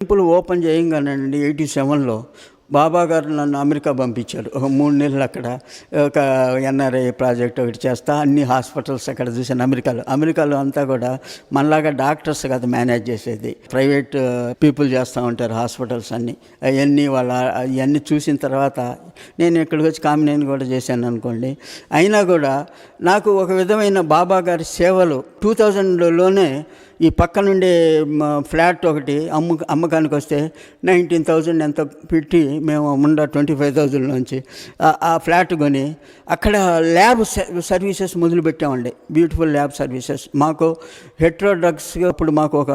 Temple open చేయంగానండి eighty సెవెన్లో బాబా గారు నన్ను అమెరికా పంపించారు. ఒక మూడు నెలలు అక్కడ ఒక ఎన్ఆర్ఐ ప్రాజెక్ట్ ఒకటి చేస్తా అన్ని హాస్పిటల్స్ అక్కడ చూశాను అమెరికాలో. అమెరికాలో అంతా కూడా మనలాగా డాక్టర్స్ కదా మేనేజ్ చేసేది. ప్రైవేట్ పీపుల్ చేస్తూ ఉంటారు హాస్పిటల్స్ అన్నీ. అవన్నీ వాళ్ళ అవన్నీ చూసిన తర్వాత నేను ఇక్కడికి వచ్చి కామినేని కూడా చేశాను అనుకోండి. అయినా కూడా నాకు ఒక విధమైన బాబా గారి సేవలు టూ థౌజండ్లోనే ఈ పక్క నుండి ఫ్లాట్ ఒకటి అమ్ము అమ్మకానికి వస్తే నైన్టీన్ థౌజండ్ ఎంత పెట్టి మేము ముండ ట్వంటీ ఫైవ్ థౌజండ్ నుంచి ఆ- ఫ్లాట్ కొని అక్కడ ల్యాబ్ స- సర్వీసెస్ మొదలు పెట్టామండి. Beautiful lab services. మాకు హెట్రో డ్రగ్స్ అప్పుడు మాకు ఒక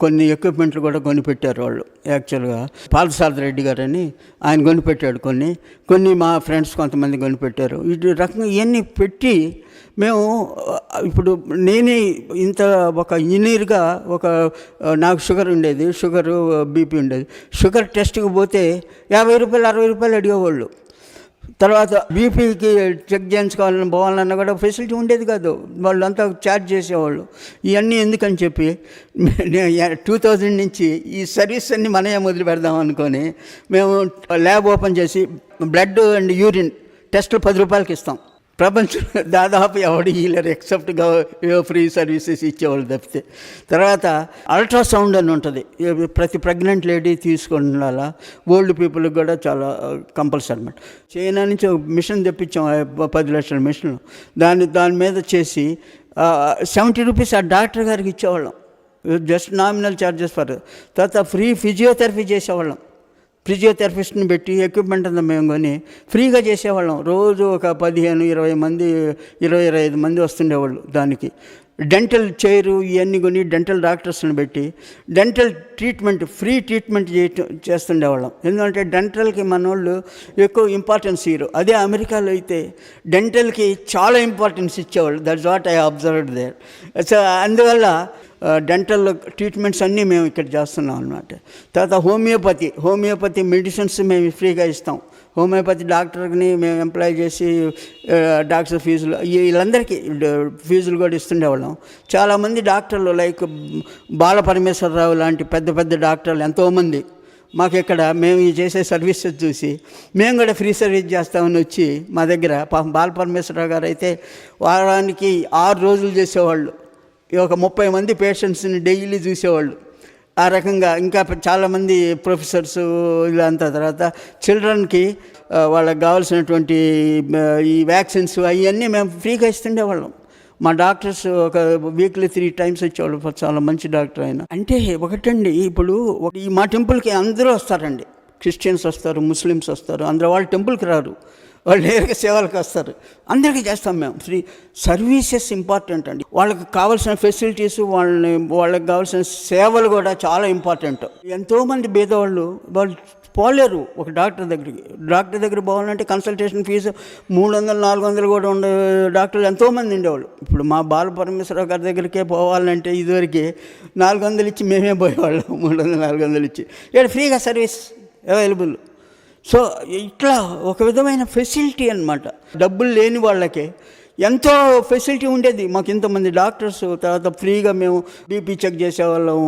కొన్ని ఎక్విప్మెంట్లు కూడా కొనిపెట్టారు వాళ్ళు. యాక్చువల్గా పాలసారథి రెడ్డి గారని ఆయన కొనిపెట్టాడు కొన్ని. కొన్ని మా ఫ్రెండ్స్ కొంతమంది కొనిపెట్టారు ఇటు రకంగా ఇవన్నీ పెట్టి మేము ఇప్పుడు నేనే ఇంత ఒక ఇంజనీర్గా ఒక నాకు షుగర్ ఉండేది షుగర్ బీపీ ఉండేది. షుగర్ టెస్ట్కి పోతే యాభై రూపాయలు అరవై రూపాయలు అడిగేవాళ్ళు. తర్వాత బీపీకి చెక్ చేయించుకోవాలని పోవాలన్నా కూడా ఫెసిలిటీ ఉండేది కాదు. వాళ్ళంతా ఛార్జ్ చేసేవాళ్ళు. ఇవన్నీ ఎందుకని చెప్పి టూ థౌజండ్ నుంచి ఈ సర్వీస్ అన్ని మనమే మొదలు పెడదాం అనుకొని మేము ల్యాబ్ ఓపెన్ చేసి బ్లడ్ అండ్ యూరిన్ టెస్టులు పది రూపాయలకి ఇస్తాం. ప్రపంచంలో దాదాపు ఎవడు హీలర్ ఎక్సెప్ట్ ఫ్రీ సర్వీసెస్ ఇచ్చేవాళ్ళు తప్పితే. తర్వాత అల్ట్రాసౌండ్ అని ఉంటుంది. ప్రతి ప్రెగ్నెంట్ లేడీ తీసుకొని ఉండాలా ఓల్డ్ పీపుల్కి కూడా చాలా కంపల్సరీ అనమాట చైనా నుంచి ఒక మిషన్ తెప్పించాం ఆ పది లక్షల మిషన్ దాన్ని దాని మీద చేసి సెవెంటీ రూపీస్ ఆ డాక్టర్ గారికి ఇచ్చేవాళ్ళం. జస్ట్ నామినల్ ఛార్జెస్ ఫర్ తర్వాత ఫ్రీ ఫిజియోథెరపీ చేసేవాళ్ళం. ఫిజియోథెరపిస్ట్ని పెట్టి ఎక్విప్మెంట్ అంతా మేము కొని ఫ్రీగా చేసేవాళ్ళం. రోజు ఒక పదిహేను ఇరవై మంది ఇరవై ఇరవై ఐదు మంది వస్తుండేవాళ్ళు దానికి. డెంటల్ చైరు ఇవన్నీ కొని డెంటల్ డాక్టర్స్ని పెట్టి డెంటల్ ట్రీట్మెంట్ ఫ్రీ ట్రీట్మెంట్ చేస్తుండేవాళ్ళం. ఎందుకంటే డెంటల్కి మన వాళ్ళు ఎక్కువ ఇంపార్టెన్స్ ఇయ్యరు. అదే అమెరికాలో అయితే డెంటల్కి చాలా ఇంపార్టెన్స్ ఇచ్చేవాళ్ళు. That's what I observed there so అందువల్ల డెంటల్ ట్రీట్మెంట్స్ అన్నీ మేము ఇక్కడ చేస్తున్నాం అనమాట తర్వాత హోమియోపతి హోమియోపతి మెడిసిన్స్ మేము ఫ్రీగా ఇస్తాం. హోమియోపతి డాక్టర్ని మేము ఎంప్లాయ్ చేసి డాక్టర్ ఫీజులు వీళ్ళందరికీ ఫీజులు కూడా ఇస్తుండేవాళ్ళం. చాలామంది డాక్టర్లు లైక్ బాలపరమేశ్వరరావు లాంటి పెద్ద పెద్ద డాక్టర్లు ఎంతోమంది. మాకు ఇక్కడ మేము చేసే సర్వీసెస్ చూసి మేము కూడా ఫ్రీ సర్వీస్ చేస్తామని వచ్చి మా దగ్గర పాపం బాలపరమేశ్వరరావు గారు అయితే వారానికి ఆరు రోజులు చేసేవాళ్ళు. ఒక ముప్పై మంది పేషెంట్స్ని డైలీ చూసేవాళ్ళు. ఆ రకంగా ఇంకా చాలామంది ప్రొఫెసర్స్ ఇలా అంత తర్వాత చిల్డ్రన్కి వాళ్ళకి కావాల్సినటువంటి ఈ వ్యాక్సిన్స్ అవన్నీ మేము ఫ్రీగా ఇస్తుండేవాళ్ళం మా డాక్టర్స్ ఒక వీక్లీ త్రీ టైమ్స్ వచ్చేవాళ్ళు. చాలా మంచి డాక్టర్ ఆయన అంటే ఒకటండి ఇప్పుడు ఈ మా టెంపుల్కి అందరూ వస్తారండి. క్రిస్టియన్స్ వస్తారు ముస్లిమ్స్ వస్తారు అందరూ వాళ్ళు టెంపుల్కి రారు. వాళ్ళు నేరుగా సేవలకు వస్తారు. అందరికీ చేస్తాం మేము. ఫ్రీ సర్వీసెస్ ఇంపార్టెంట్ అండి. వాళ్ళకి కావాల్సిన ఫెసిలిటీస్ వాళ్ళని వాళ్ళకి కావాల్సిన సేవలు కూడా చాలా ఇంపార్టెంట్. ఎంతోమంది పేదవాళ్ళు వాళ్ళు పోలేరు ఒక డాక్టర్ దగ్గరికి. డాక్టర్ దగ్గర పోవాలంటే కన్సల్టేషన్ ఫీజు మూడు వందలు నాలుగు వందలు కూడా ఉండే డాక్టర్లు ఎంతోమంది ఉండేవాళ్ళు. ఇప్పుడు మా బాలపరమేశ్వరరావు గారి దగ్గరికే పోవాలంటే ఇదివరకు నాలుగు వందలు ఇచ్చి మేమే పోయేవాళ్ళం. మూడు వందలు నాలుగు వందలు ఇచ్చి. ఇక్కడ ఫ్రీగా సర్వీస్ అవైలబుల్. సో ఇట్లా ఒక విధమైన ఫెసిలిటీ అనమాట డబ్బులు లేని వాళ్ళకి ఎంతో ఫెసిలిటీ ఉండేది. మాకు ఇంతమంది డాక్టర్స్ తర్వాత ఫ్రీగా మేము బీపీ చెక్ చేసేవాళ్ళం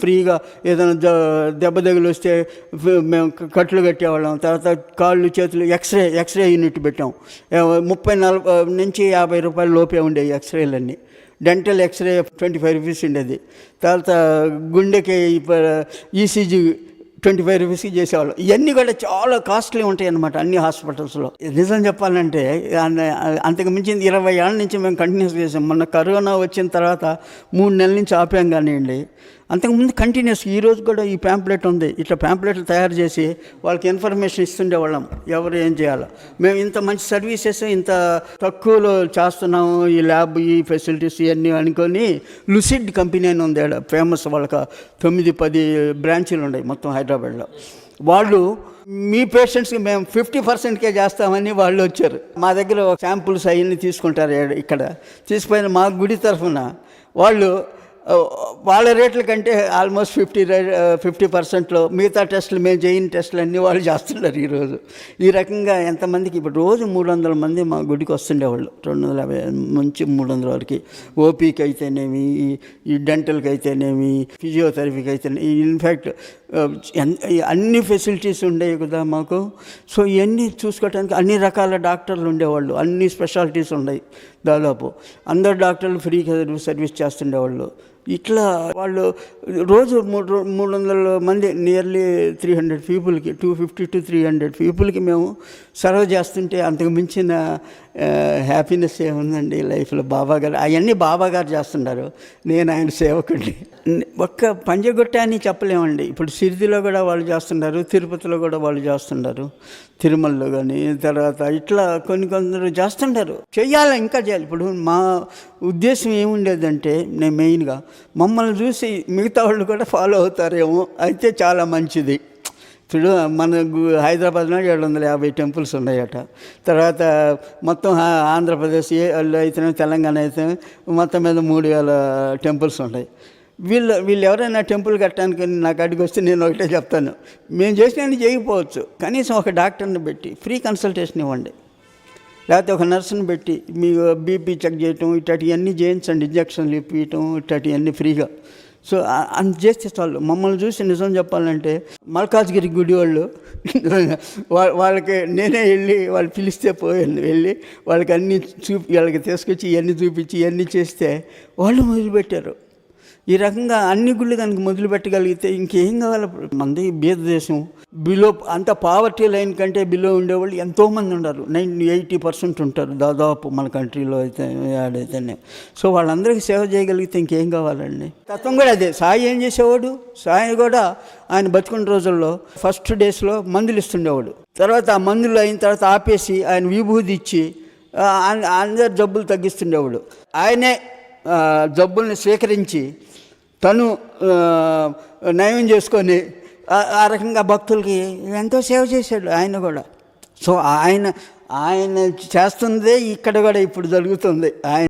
ఫ్రీగా ఏదైనా ద- దెబ్బ తగిలి వస్తే మేము కట్లు కట్టేవాళ్ళం. తర్వాత కాళ్ళు చేతులు ఎక్స్రే ఎక్స్రే యూనిట్ పెట్టాం. ముప్పై నలభై నుంచి యాభై రూపాయల లోపే ఉండేవి ఎక్స్రేలన్నీ dental X-ray twenty five rupees ఉండేది. తర్వాత గుండెకి ఈసీజీ ట్వంటీ ఫైవ్ రూపీస్కి చేసేవాళ్ళు. ఇవన్నీ కూడా చాలా కాస్ట్లీ ఉంటాయి అన్నమాట అన్ని హాస్పిటల్స్లో. నిజం చెప్పాలంటే అంతకు మించింది ఇరవై ఏళ్ళ నుంచి మేము కంటిన్యూస్ చేసాం. మొన్న కరోనా వచ్చిన తర్వాత మూడు నెలల నుంచి ఆపాం కానివ్వండి. అంతకుముందు కంటిన్యూస్ ఈ రోజు కూడా ఈ ప్యాంప్లెట్ ఉంది. ఇట్లా ప్యాంప్లెట్లు తయారు చేసి వాళ్ళకి ఇన్ఫర్మేషన్ ఇస్తుండే వాళ్ళం. ఎవరు ఏం చేయాలో? మేము ఇంత మంచి సర్వీసెస్ ఇంత తక్కువలో చేస్తున్నాము. ఈ ల్యాబ్ ఈ ఫెసిలిటీస్ ఇవన్నీ అనుకొని లుసిడ్ కంపెనీ అని ఉంది ఫేమస్ వాళ్ళకి తొమ్మిది పది బ్రాంచీలు ఉన్నాయి మొత్తం హైదరాబాద్లో. వాళ్ళు మీ పేషెంట్స్కి మేము ఫిఫ్టీ పర్సెంట్కే చేస్తామని వాళ్ళు వచ్చారు. మా దగ్గర శాంపుల్స్ అవన్నీ తీసుకుంటారు ఈడ- ఇక్కడ. తీసుకుపోయిన మా గుడి తరఫున వాళ్ళు వాళ్ళ రేట్ల కంటే ఆల్మోస్ట్ ఫిఫ్టీ ఫిఫ్టీ పర్సెంట్లో మిగతా టెస్టులు మేము చేయని టెస్టులు అన్నీ వాళ్ళు చేస్తున్నారు ఈరోజు. ఈ రకంగా ఎంతమందికి ఇప్పుడు రోజు మూడు వందల మంది మా గుడికి వస్తుండేవాళ్ళు. రెండు వందల యాభై నుంచి మూడు వందల వరకు. ఓపీకి అయితేనేమి ఈ- ఈ డెంటల్కి అయితేనేమి ఫిజియోథెరపీకి అయితేనేమి ఇన్ఫ్యాక్ట్ అన్ని ఫెసిలిటీస్ ఉండేవి కదా మాకు. సో ఇవన్నీ చూసుకోవడానికి అన్ని రకాల డాక్టర్లు ఉండేవాళ్ళు. అన్ని స్పెషాలిటీస్ ఉన్నాయి దాదాపు. అందరు డాక్టర్లు ఫ్రీగా సర్వీస్ చేస్తుండేవాళ్ళు. ఇట్లా వాళ్ళు రోజు మూడు మూడు వందల మంది నియర్లీ త్రీ హండ్రెడ్ పీపుల్కి two fifty to three hundred పీపుల్కి మేము సర్వ్ చేస్తుంటే అంతకు మించిన హ్యాపీనెస్ ఏముందండి లైఫ్లో బాబా గారు అవన్నీ బాబా గారు చేస్తున్నారు. నేను ఆయన సేవకుడిని. ఒక్క పంజగుట్ట అని చెప్పలేమండి. ఇప్పుడు సిరిదిలో కూడా వాళ్ళు చేస్తున్నారు తిరుపతిలో కూడా వాళ్ళు చేస్తున్నారు తిరుమలలో కానీ తర్వాత ఇట్లా కొన్ని కొందరు చేస్తుంటారు. చెయ్యాలి ఇంకా చేయాలి. ఇప్పుడు మా ఉద్దేశం ఏముండేదంటే నేను మెయిన్గా మమ్మల్ని చూసి మిగతా వాళ్ళు కూడా ఫాలో అవుతారేమో అయితే చాలా మంచిది. ఇప్పుడు మన హైదరాబాద్లో ఏడు వందల యాభై టెంపుల్స్ ఉన్నాయట. తర్వాత మొత్తం ఆంధ్రప్రదేశ్ అయితే తెలంగాణ అయితే మొత్తం మీద మూడు వేల టెంపుల్స్ ఉన్నాయి. వీళ్ళు వీళ్ళు ఎవరైనా టెంపుల్ కట్టడానికి నాకు అడిగి వస్తే నేను ఒకటే చెప్తాను. మేము చేసినవి చేయకపోవచ్చు. కనీసం ఒక డాక్టర్ని పెట్టి ఫ్రీ కన్సల్టేషన్ ఇవ్వండి. లేకపోతే ఒక నర్సుని పెట్టి మీ బీపీ చెక్ చేయటం ఇట్లాంటివన్నీ చేయించండి ఇంజక్షన్లు ఇప్పించటం ఇట్లాంటివన్నీ ఫ్రీగా. సో అని అంత చేస్తే చాలు మమ్మల్ని చూసి నిజం చెప్పాలంటే మల్కాజ్గిరి గుడి వాళ్ళు వాళ్ళకి నేనే వెళ్ళి వాళ్ళు పిలిస్తే పోయాను వెళ్ళి వాళ్ళకి అన్నీ చూపి వాళ్ళకి తీసుకొచ్చి ఇవన్నీ చూపించి ఇవన్నీ చేస్తే వాళ్ళు మొదలుపెట్టారు. ఈ రకంగా అన్ని గుళ్ళు కనుక మొదలు పెట్టగలిగితే ఇంకేం కావాలి? మంది బీద దేశం. బిలో అంత పావర్టీ లైన్ కంటే బిలో ఉండేవాళ్ళు ఎంతోమంది ఉన్నారు నైన్ ఎయిటీ పర్సెంట్ ఉంటారు దాదాపు మన కంట్రీలో అయితే ఆడైతేనే సో వాళ్ళందరికీ సేవ చేయగలిగితే ఇంకేం కావాలండి? తత్వం కూడా అదే. సాయి ఏం చేసేవాడు? సాయి కూడా ఆయన బతుకున్న రోజుల్లో ఫస్ట్ డేస్లో మందులు ఇస్తుండేవాడు. తర్వాత ఆ మందులు అయిన తర్వాత ఆపేసి ఆయన విభూది ఇచ్చి అందరు అందరి జబ్బులు తగ్గిస్తుండేవాడు. ఆయనే జబ్బుల్ని స్వీకరించి తను నయం చేసుకొని ఆ- ఆ రకంగా భక్తులకి ఎంతో సేవ చేశాడు ఆయన కూడా. సో ఆయన ఆయన చేస్తుందే ఇక్కడ కూడా ఇప్పుడు జరుగుతుంది. ఆయన